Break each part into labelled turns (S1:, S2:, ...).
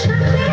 S1: Thank
S2: you.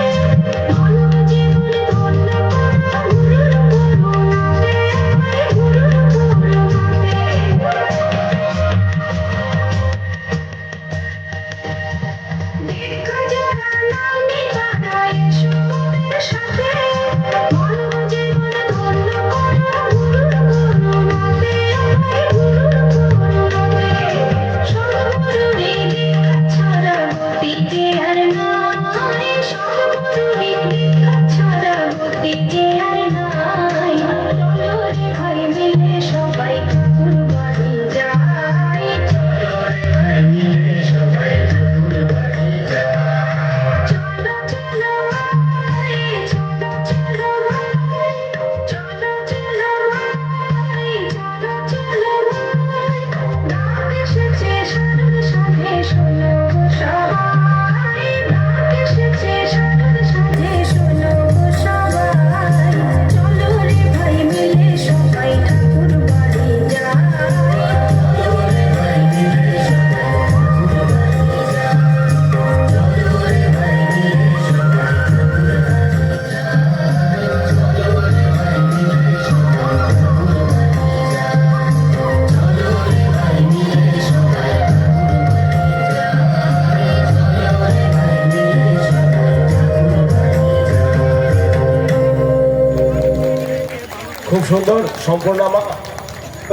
S2: সুন্দর সম্পূর্ণ আমার।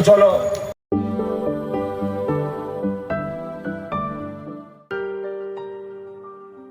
S2: চলো